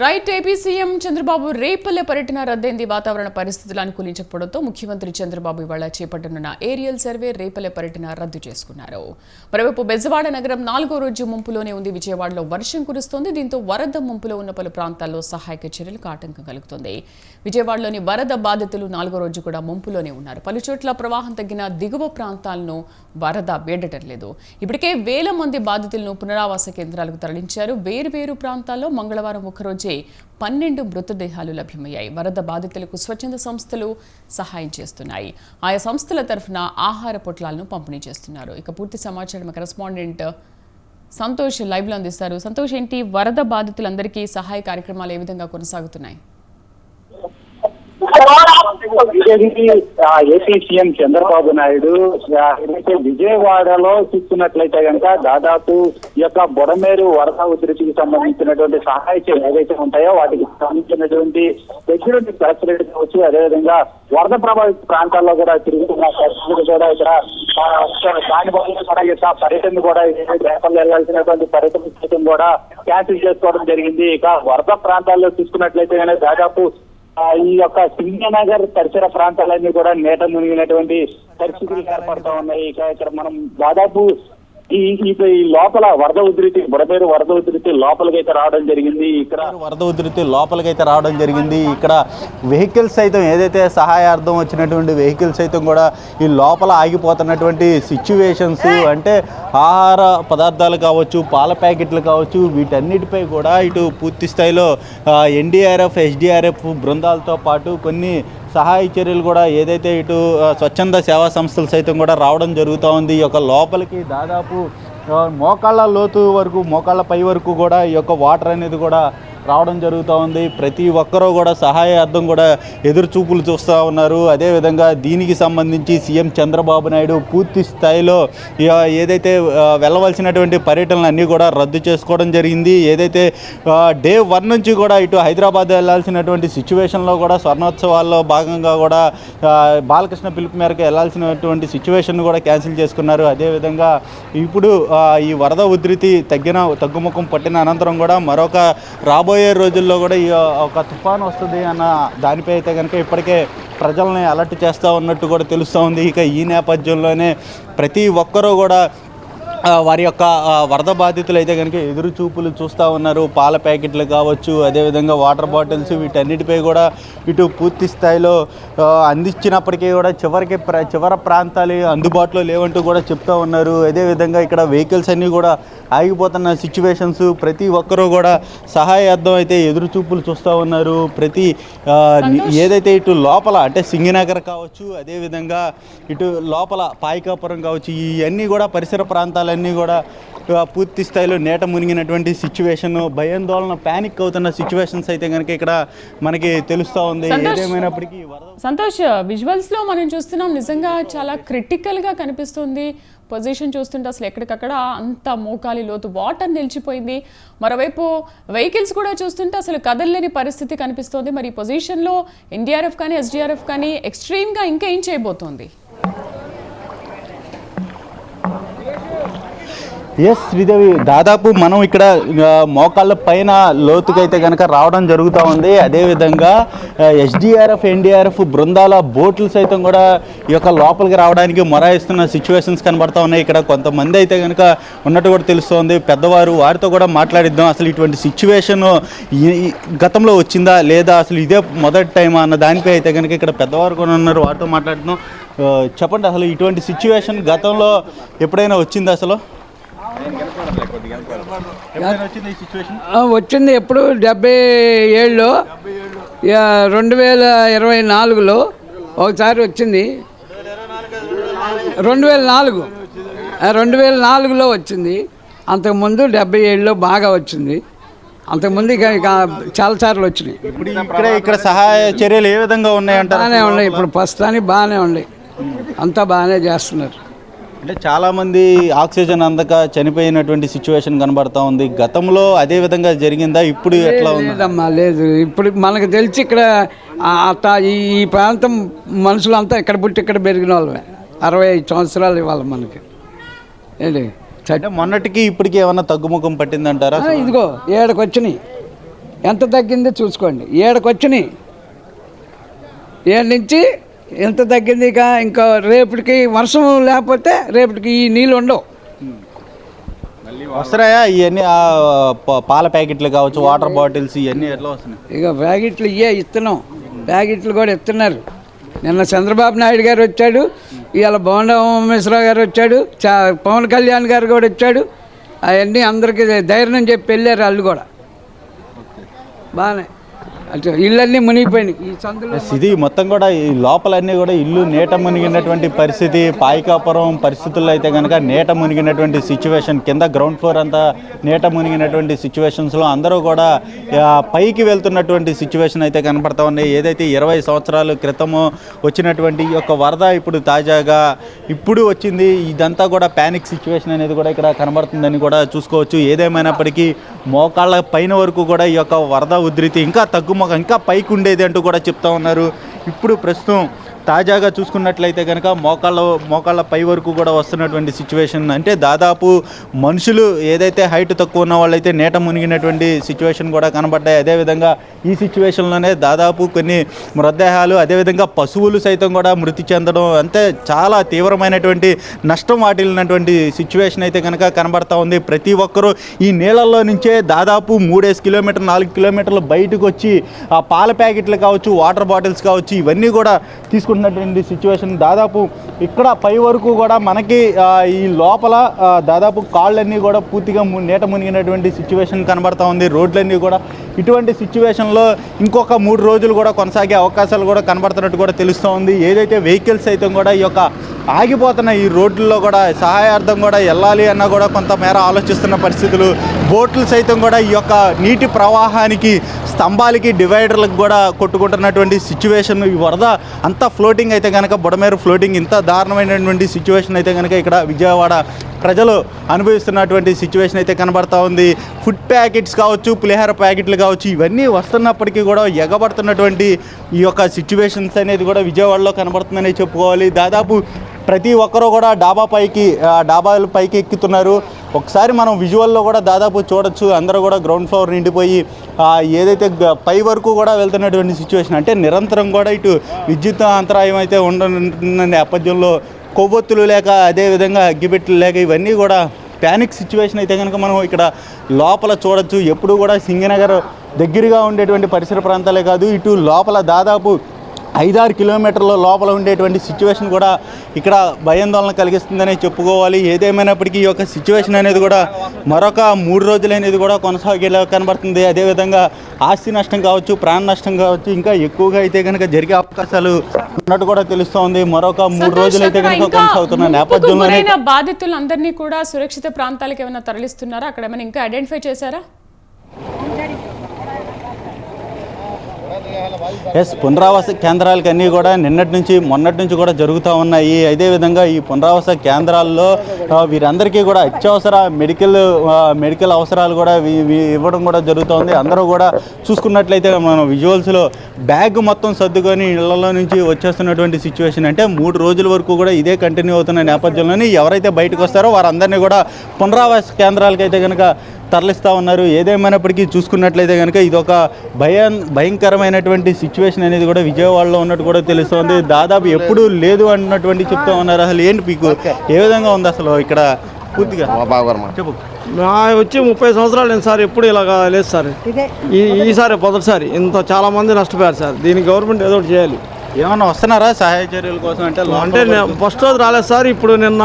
Right AP CM Chandrababu Repalle పర్యటన రద్దయింది. వాతావరణ పరిస్థితులు అనుకూలించకపోవడంతో ముఖ్యమంత్రి చంద్రబాబు ఇవాళ చేపట్టనున్న ఏరియల్ సర్వే రేపల్లె పర్యటన రద్దు చేసుకున్నారు. మరోవైపు బెజవాడ నగరం నాలుగో రోజు ముంపులోనే ఉంది. విజయవాడలో వర్షం కురుస్తోంది. దీంతో వరద ముంపులో ఉన్న పలు ప్రాంతాల్లో సహాయక చర్యలకు ఆటంకం కలుగుతోంది. విజయవాడలోని వరద బాధితులు నాలుగో రోజు కూడా ముంపులోనే ఉన్నారు. పలు చోట్ల ప్రవాహం తగ్గిన దిగువ ప్రాంతాలను వరద వేడటం లేదు ఇప్పటికే వేల మంది బాధితులను పునరావాస కేంద్రాలకు తరలించారు. వేరువేరు ప్రాంతాల్లో మంగళవారం ఒకరోజు పన్నెండు మృతదేహాలు లభ్యమయ్యాయి. వరద బాధితులకు స్వచ్ఛంద సంస్థలు సహాయం చేస్తున్నాయి. ఆయా సంస్థల తరఫున ఆహార పొట్లాలను పంపిణీ చేస్తున్నారు. ఇక పూర్తి సమాచారం కరెస్పాండెంట్ సంతోష్ లైవ్లో అందిస్తారు. సంతోష్ ఏంటి? వరద బాధితులందరికీ సహాయ కార్యక్రమాలు ఏ విధంగా కొనసాగుతున్నాయి? BJP AP CM Chandrababu Naidu ఏదైతే విజయవాడలో చూస్తున్నట్లయితే కనుక దాదాపు ఈ యొక్క బొడమేరు వరద ఉధృతికి సంబంధించినటువంటి సహాయ చర్యలు ఏవైతే ఉంటాయో వాటికి సంబంధించినటువంటి సెక్యూరిటీ కలెక్టరేట్ కావచ్చు అదేవిధంగా వరద ప్రభావిత ప్రాంతాల్లో కూడా తిరుగుతున్న కూడా ఇక్కడ దాని కూడా యొక్క పర్యటన కూడా ఏదైతే రేపల్లో వెళ్ళాల్సినటువంటి పర్యటన కూడా క్యాన్సిల్ చేసుకోవడం జరిగింది. ఇక వరద ప్రాంతాల్లో చూసుకున్నట్లయితే కనుక దాదాపు ఈ యొక్క సింగనగర్ పరిసర ప్రాంతాలన్నీ కూడా నేట మునిగినటువంటి పరిస్థితులు ఏర్పడతా ఉన్నాయి. ఇక ఇక్కడ మనం దాదాపు ఈ ఈ లోపల వరద ఉధృతి బుడపేరు వరద ఉధృతి లోపలికైతే అయితే రావడం జరిగింది. ఇక్కడ వరద ఉధృతి లోపలికైతే రావడం జరిగింది. ఇక్కడ వెహికల్స్ సైతం ఏదైతే సహాయార్థం వచ్చినటువంటి వెహికల్స్ సైతం కూడా ఈ లోపల ఆగిపోతున్నటువంటి సిచ్యువేషన్స్ అంటే ఆహార పదార్థాలు కావచ్చు పాల ప్యాకెట్లు కావచ్చు వీటన్నిటిపై కూడా ఇటు పూర్తి స్థాయిలో ఎన్డీఆర్ఎఫ్ ఎస్డిఆర్ఎఫ్ బృందాలతో పాటు కొన్ని సహాయ చర్యలు కూడా ఏదైతే ఇటు స్వచ్ఛంద సేవా సంస్థలు సైతం కూడా రావడం జరుగుతూ ఉంది. ఈ యొక్క లోపలికి దాదాపు మోకాళ్ళ లోతు వరకు మోకాళ్ళ పై వరకు కూడా ఈ యొక్క వాటర్ అనేది కూడా రావడం జరుగుతూ ఉంది. ప్రతి ఒక్కరూ కూడా సహాయార్థం కూడా ఎదురు చూపులు చూస్తూ ఉన్నారు. అదేవిధంగా దీనికి సంబంధించి సీఎం చంద్రబాబు నాయుడు పూర్తి స్థాయిలో ఇక ఏదైతే వెళ్ళవలసినటువంటి పర్యటనలు అన్నీ కూడా రద్దు చేసుకోవడం జరిగింది. ఏదైతే డే వన్ నుంచి కూడా ఇటు హైదరాబాద్ వెళ్ళాల్సినటువంటి సిచ్యువేషన్లో కూడా స్వర్ణోత్సవాల్లో భాగంగా కూడా బాలకృష్ణ పిలుపు మేరకు వెళ్ళాల్సినటువంటి సిచ్యువేషన్ కూడా క్యాన్సిల్ చేసుకున్నారు. అదేవిధంగా ఇప్పుడు ఈ వరద ఉధృతి తగ్గిన తగ్గుముఖం పట్టిన అనంతరం కూడా మరొక రాబోయే రోజుల్లో కూడా ఈ ఒక తుఫాన్ వస్తుంది అన్న దానిపై అయితే కనుక ఇప్పటికే ప్రజల్ని అలర్ట్ చేస్తూ ఉన్నట్టు కూడా తెలుస్తూ ఉంది. ఇక ఈ నేపథ్యంలోనే ప్రతి ఒక్కరూ కూడా వారి యొక్క వరద బాధితులు అయితే కనుక ఎదురు చూపులు చూస్తూ ఉన్నారు. పాల ప్యాకెట్లు కావచ్చు అదేవిధంగా వాటర్ బాటిల్స్ వీటన్నిటిపై కూడా ఇటు పూర్తి స్థాయిలో అందించినప్పటికీ కూడా చివరికి ప్ర చివర ప్రాంతాలు అందుబాటులో లేవంటూ కూడా చెప్తా ఉన్నారు. అదేవిధంగా ఇక్కడ వెహికల్స్ అన్నీ కూడా ఆగిపోతున్న సిచ్యువేషన్స్ ప్రతి ఒక్కరూ కూడా సహాయార్థం అయితే ఎదురు చూపులు చూస్తూ ఉన్నారు. ప్రతి ఏదైతే ఇటు లోపల అంటే సింగినగర్ కావచ్చు అదేవిధంగా ఇటు లోపల పాయికాపురం కావచ్చు ఇవన్నీ కూడా పరిసర ప్రాంతాలన్నీ కూడా పూర్తి స్థాయిలో నేట మునిగినటువంటి సిచ్యువేషన్ భయాందోళన ప్యానిక్ అవుతున్న సిచ్యువేషన్స్ అయితే కనుక ఇక్కడ మనకి తెలుస్తూ ఉంది. ఏదేమైనప్పటికీ సంతోష్ విజువల్స్లో మనం చూస్తున్నాం నిజంగా చాలా క్రిటికల్గా కనిపిస్తుంది. పొజిషన్ చూస్తుంటే అసలు ఎక్కడికక్కడ అంత మోకాలి లోతు వాటర్ నిలిచిపోయింది. మరోవైపు వెహికల్స్ కూడా చూస్తుంటే అసలు కదలలేని పరిస్థితి కనిపిస్తోంది. మరి ఈ పొజిషన్లో ఎన్డీఆర్ఎఫ్ కానీ ఎస్డీఆర్ఎఫ్ కానీ ఎక్స్ట్రీమ్గా ఇంకా ఏం చేయబోతోంది? ఎస్ శ్రీదేవి దాదాపు మనం ఇక్కడ మోకాళ్ళ పైన లోతుకైతే కనుక రావడం జరుగుతూ ఉంది. అదేవిధంగా ఎస్డిఆర్ఎఫ్ ఎన్డీఆర్ఎఫ్ బృందాల బోట్లు సైతం కూడా ఈ యొక్క లోపలికి రావడానికి మొరాయిస్తున్న సిచ్యువేషన్స్ కనబడతా ఉన్నాయి. ఇక్కడ కొంతమంది అయితే కనుక ఉన్నట్టు కూడా తెలుస్తోంది. పెద్దవారు వారితో కూడా మాట్లాడిద్దాం. అసలు ఇటువంటి సిచ్యువేషన్ గతంలో వచ్చిందా లేదా? అసలు ఇదే మొదటి టైమా అన్న దానిపై అయితే కనుక ఇక్కడ పెద్దవారు కూడా ఉన్నారు. వారితో మాట్లాడుతున్నాం. చెప్పండి అసలు ఇటువంటి సిచ్యువేషన్ గతంలో ఎప్పుడైనా వచ్చింది అసలు? వచ్చింది ఎప్పుడు? డెబ్బై ఏళ్ళలో ఇక రెండు వేల ఇరవై నాలుగులో ఒకసారి వచ్చింది. రెండు వేల నాలుగు. రెండు వేల నాలుగులో వచ్చింది. అంతకుముందు డెబ్బై ఏళ్ళలో బాగా వచ్చింది. అంతకుముందు ఇక ఇక చాలాసార్లు వచ్చినాయి. ఇప్పుడు ఇక్కడ ఇక్కడ సహాయ చర్యలు ఏ విధంగా ఉన్నాయంటారు? బాగానే ఉన్నాయి. ఇప్పుడు ప్రస్తుతానికి బాగానే ఉన్నాయి. అంతా బాగానే చేస్తున్నారు. అంటే చాలా మంది ఆక్సిజన్ అందక చనిపోయినటువంటి సిచ్యువేషన్ కనబడతా ఉంది. గతంలో అదే విధంగా జరిగిందా? ఇప్పుడు ఎట్లా ఉంది? లేదమ్మా లేదు. ఇప్పుడు మనకు తెలిసి ఇక్కడ ఈ ప్రాంతం మనుషులంతా ఇక్కడ పుట్టి ఇక్కడ పెరిగిన వాళ్ళమే. అరవై ఐదు సంవత్సరాలు ఇవ్వాలి మనకి. ఏంటి? అంటే మొన్నటికి ఇప్పటికి ఏమన్నా తగ్గుముఖం పట్టిందంటారా? ఇదిగో ఏడకి వచ్చినాయి ఎంత తగ్గిందో చూసుకోండి. ఏడకు వచ్చినాయి ఏడు నుంచి ఎంత తగ్గింది ఇక ఇంకా రేపటికి వర్షం లేకపోతే రేపటికి ఈ నీళ్ళు ఉండవు. వస్తున్నాయా? ఇవన్నీ పాల ప్యాకెట్లు కావచ్చు వాటర్ బాటిల్స్ ఇవన్నీ ఎట్లా వస్తున్నాయి? ఇక ప్యాకెట్లు ఇవే ఇస్తున్నాం. ప్యాకెట్లు కూడా ఇస్తున్నారు. నిన్న చంద్రబాబు నాయుడు గారు వచ్చాడు ఇవాళ బోండా మిశ్రా గారు వచ్చాడు పవన్ కళ్యాణ్ గారు కూడా వచ్చాడు. అవన్నీ అందరికీ ధైర్యం చెప్పి వెళ్ళారు వాళ్ళు కూడా. బాగానే అంటే ఇళ్ళన్నీ మునిగిపోయినాయి. ఈ సందులో ఇది మొత్తం కూడా ఈ లోపలన్నీ కూడా ఇల్లు నీట మునిగినటువంటి పరిస్థితి పాయికాపురం పరిస్థితుల్లో అయితే కనుక నేట మునిగినటువంటి సిచ్యువేషన్ కింద గ్రౌండ్ ఫ్లోర్ అంతా నీట మునిగినటువంటి సిచ్యువేషన్స్లో అందరూ కూడా ఆ, పైకి వెళ్తున్నటువంటి సిచ్యువేషన్ అయితే కనపడతా ఉన్నాయి. ఏదైతే ఇరవై సంవత్సరాల క్రితము వచ్చినటువంటి ఈ యొక్క వరద ఇప్పుడు తాజాగా ఇప్పుడు వచ్చింది ఇదంతా కూడా ప్యానిక్ సిచ్యువేషన్ అనేది కూడా ఇక్కడ కనబడుతుందని కూడా చూసుకోవచ్చు. ఏదేమైనప్పటికీ మోకాళ్ళ పైన వరకు కూడా ఈ యొక్క వరద ఉధృతి ఇంకా మాకు ఇంకా పైకి ఉండేది అంటూ కూడా చెప్తా ఉన్నారు. ఇప్పుడు ప్రస్తుతం తాజాగా చూసుకున్నట్లయితే కనుక మోకాళ్ళ మోకాళ్ళ పై వరకు కూడా వస్తున్నటువంటి సిచ్యువేషన్ అంటే దాదాపు మనుషులు ఏదైతే హైట్ తక్కువ ఉన్న వాళ్ళైతే నేట మునిగినటువంటి సిచ్యువేషన్ కూడా కనబడ్డాయి. అదేవిధంగా ఈ సిచ్యువేషన్లోనే దాదాపు కొన్ని మృతదేహాలు అదేవిధంగా పశువులు సైతం కూడా మృతి చెందడం అంటే చాలా తీవ్రమైనటువంటి నష్టం వాటిల్లినటువంటి సిచ్యువేషన్ అయితే కనుక కనబడతా ఉంది. ప్రతి ఒక్కరూ ఈ నీళ్ళల్లో నుంచే దాదాపు మూడేసి కిలోమీటర్ నాలుగు కిలోమీటర్లు బయటకు వచ్చి ఆ పాల ప్యాకెట్లు కావచ్చు వాటర్ బాటిల్స్ కావచ్చు ఇవన్నీ కూడా తీసుకు తీసుకుంటున్నటువంటి సిచ్యువేషన్ దాదాపు ఇక్కడ పై వరకు కూడా మనకి ఈ లోపల దాదాపు కాళ్ళన్నీ కూడా పూర్తిగా ము- నీట మునిగినటువంటి సిచ్యువేషన్ కనబడతా ఉంది. రోడ్లన్నీ కూడా ఇటువంటి సిచ్యువేషన్లో ఇంకొక మూడు రోజులు కూడా కొనసాగే అవకాశాలు కూడా కనబడుతున్నట్టు కూడా తెలుస్తూ ఉంది. ఏదైతే వెహికల్స్ సైతం కూడా ఈ యొక్క ఆగిపోతున్న ఈ రోడ్లలో కూడా సహాయార్థం కూడా వెళ్ళాలి అన్న కూడా కొంతమేర ఆలోచిస్తున్న పరిస్థితులు బోట్లు సైతం కూడా ఈ యొక్క నీటి ప్రవాహానికి స్తంభాలకి డివైడర్లకు కూడా కొట్టుకుంటున్నటువంటి సిచ్యువేషన్ ఈ వరద అంతా ఫ్లోటింగ్ అయితే కనుక బుడమేరు ఫ్లోటింగ్ ఇంత దారుణమైనటువంటి సిచ్యువేషన్ అయితే కనుక ఇక్కడ విజయవాడ ప్రజలు అనుభవిస్తున్నటువంటి సిచ్యువేషన్ అయితే కనబడతా ఉంది. ఫుడ్ ప్యాకెట్స్ కావచ్చు పులిహార ప్యాకెట్లు కావచ్చు ఇవన్నీ వస్తున్నప్పటికీ కూడా ఎగబడుతున్నటువంటి ఈ యొక్క సిచ్యువేషన్స్ అనేది కూడా విజయవాడలో కనబడుతుందని చెప్పుకోవాలి. దాదాపు ప్రతి ఒక్కరూ కూడా డాబా పైకి డాబాలు డాబాల పైకి ఎక్కుతున్నారు. ఒకసారి మనం విజువల్లో కూడా దాదాపు చూడొచ్చు. అందరూ కూడా గ్రౌండ్ ఫ్లోర్ నిండిపోయి ఏదైతే పై వరకు కూడా వెళ్తున్నటువంటి సిచ్యువేషన్ అంటే నిరంతరం కూడా ఇటు విద్యుత్ అంతరాయం అయితే ఉండనున్న నేపథ్యంలో కొవ్వొత్తులు లేక అదేవిధంగా అగ్గిపెట్టెలు లేక ఇవన్నీ కూడా ప్యానిక్ సిచ్యువేషన్ అయితే కనుక మనం ఇక్కడ లోపల చూడొచ్చు. ఎప్పుడు కూడా సింగనగర్ దగ్గరగా ఉండేటువంటి పరిసర ప్రాంతాలే కాదు ఇటు లోపల దాదాపు ఐదారు కిలోమీటర్ల లోపల ఉండేటువంటి సిచ్యువేషన్ కూడా ఇక్కడ భయాందోళన కలిగిస్తుందని చెప్పుకోవాలి. ఏదేమైనప్పటికీ ఈ యొక్క సిచ్యువేషన్ అనేది కూడా మరొక మూడు రోజులు అనేది కూడా కొనసాగేలా కనబడుతుంది. అదేవిధంగా ఆస్తి నష్టం కావచ్చు ప్రాణ నష్టం కావచ్చు ఇంకా ఎక్కువగా అయితే కనుక జరిగే అవకాశాలు ఉన్నట్టు కూడా తెలుస్తోంది. మరొక మూడు రోజులు అయితే కనుక కొనసాగుతున్న గురైన బాధితులందరినీ కూడా సురక్షిత ప్రాంతాలకు ఏమైనా తరలిస్తున్నారా? అక్కడ ఏమైనా ఇంకా ఐడెంటిఫై చేశారా? ఎస్ పునరావాస కేంద్రాలకి అన్నీ కూడా నిన్నటి నుంచి మొన్నటి నుంచి కూడా జరుగుతూ ఉన్నాయి. అదేవిధంగా ఈ పునరావాస కేంద్రాల్లో వీరందరికీ కూడా అత్యవసర మెడికల్ మెడికల్ అవసరాలు కూడా ఇవ్వడం కూడా జరుగుతోంది. అందరూ కూడా చూసుకున్నట్లయితే మనం విజువల్స్లో బ్యాగ్ మొత్తం సర్దుకొని ఇళ్ళలో నుంచి వచ్చేస్తున్నటువంటి సిచ్యువేషన్ అంటే మూడు రోజుల వరకు కూడా ఇదే కంటిన్యూ అవుతున్న నేపథ్యంలోని ఎవరైతే బయటకు వస్తారో వారందరినీ కూడా పునరావాస కేంద్రాలకైతే కనుక తరలిస్తూ ఉన్నారు. ఏదేమైనప్పటికీ చూసుకున్నట్లయితే కనుక ఇది ఒక భయం భయంకరమైనటువంటి సిచ్యువేషన్ అనేది కూడా విజయవాడలో ఉన్నట్టు కూడా తెలుస్తోంది. దాదాపు ఎప్పుడూ లేదు అన్నటువంటి చెప్తా ఉన్నారు. అసలు ఏంటి మీకు? ఏ విధంగా ఉంది అసలు ఇక్కడ? పూర్తిగా చెప్పు. నా వచ్చి ముప్పై సంవత్సరాలు నేను సార్ ఎప్పుడు ఇలాగా లేదు సార్. ఈ ఈసారి మొదటిసారి. ఇంత చాలా మంది నష్టపోయారు సార్. దీనికి గవర్నమెంట్ ఏదో చేయాలి. ఏమన్నా వస్తున్నారా సహాయ చర్యల కోసం అంటే అంటే నేను ఫస్ట్ రోజు రాలేదు సార్. ఇప్పుడు నిన్న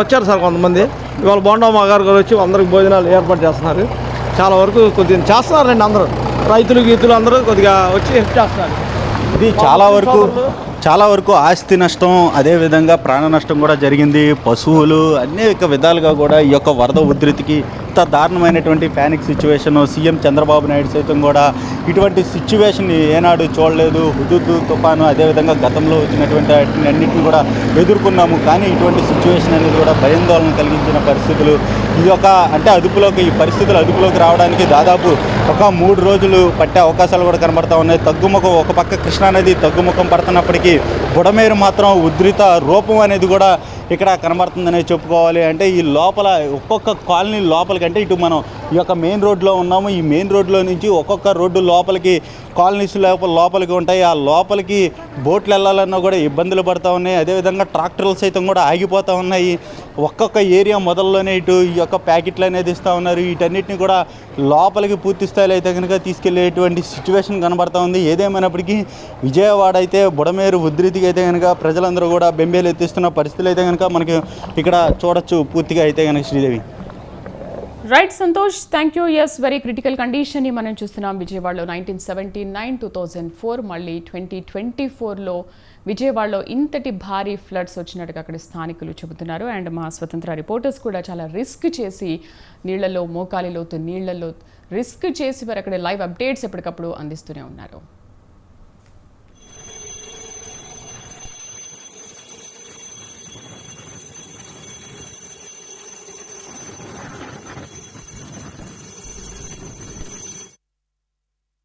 వచ్చారు సార్ కొంతమంది. ఇవాళ బోండమ్మ గారు కూడా వచ్చి అందరికి భోజనాలు ఏర్పాటు చేస్తున్నారు. చాలా వరకు కొద్దిగా చేస్తున్నారండి అందరూ. రైతులు గీతులు అందరూ కొద్దిగా వచ్చి హెల్ప్ చేస్తున్నారు. ఇది చాలా వరకు చాలా వరకు ఆస్తి నష్టం అదేవిధంగా ప్రాణ నష్టం కూడా జరిగింది. పశువులు అనేక విధాలుగా కూడా ఈ యొక్క వరద ఉధృతికి ఇంత దారుణమైనటువంటి panic situation CM Chandrababu Naidu సైతం కూడా ఇటువంటి సిచ్యువేషన్ ఏనాడు చూడలేదు. హుదూద్ తుఫాను అదేవిధంగా గతంలో వచ్చినటువంటి వాటిని అన్నింటిని కూడా ఎదుర్కొన్నాము. కానీ ఇటువంటి సిచ్యువేషన్ అనేది కూడా భయాందోళన కలిగించిన పరిస్థితులు ఇది ఒక అంటే అదుపులోకి ఈ పరిస్థితులు అదుపులోకి రావడానికి దాదాపు ఒక మూడు రోజులు పట్టే అవకాశాలు కూడా కనబడతా ఉన్నాయి. తగ్గుముఖం ఒక పక్క కృష్ణానది తగ్గుముఖం పడుతున్నప్పటికీ బుడమేరు మాత్రం ఉధృత రూపం అనేది కూడా ఇక్కడ కనబడుతుందనే చెప్పుకోవాలి. అంటే ఈ లోపల ఒక్కొక్క కాలనీ లోపలికి ఎందుకంటే ఇటు మనం ఈ యొక్క మెయిన్ రోడ్లో ఉన్నాము. ఈ మెయిన్ రోడ్లో నుంచి ఒక్కొక్క రోడ్డు లోపలికి కాలనీస్ లోపల లోపలికి ఉంటాయి. ఆ లోపలికి బోట్లు వెళ్ళాలన్నా కూడా ఇబ్బందులు పడుతూ ఉన్నాయి. అదేవిధంగా ట్రాక్టర్లు సైతం కూడా ఆగిపోతూ ఉన్నాయి. ఒక్కొక్క ఏరియా మొదల్లోనే ఇటు ఈ యొక్క ప్యాకెట్లు అనేది ఇస్తూ ఉన్నారు. వీటన్నిటిని కూడా లోపలికి పూర్తి స్థాయిలో అయితే కనుక తీసుకెళ్ళేటువంటి సిచ్యువేషన్ కనబడతా ఉంది. ఏదేమైనప్పటికీ విజయవాడ అయితే బుడమేరు ఉధృతికి అయితే కనుక ప్రజలందరూ కూడా బెంబేలు ఎత్తిస్తున్న పరిస్థితులు అయితే కనుక మనకి ఇక్కడ చూడొచ్చు పూర్తిగా అయితే కనుక Sridevi. Right Santosh thank you yes very critical కండిషన్ని మనం చూస్తున్నాం విజయవాడలో. Nineteen seventy nine two thousand four మళ్ళీ ట్వంటీ ట్వంటీ ఫోర్లో విజయవాడలో ఇంతటి భారీ ఫ్లడ్స్ వచ్చినట్టుగా అక్కడ స్థానికులు చెబుతున్నారు. అండ్ మా స్వతంత్ర రిపోర్టర్స్ కూడా చాలా రిస్క్ చేసి నీళ్ళలో మోకాలి లోతు నీళ్ళలో రిస్క్ చేసి వారు అక్కడ లైవ్ అప్డేట్స్ ఎప్పటికప్పుడు అందిస్తూనే ఉన్నారు.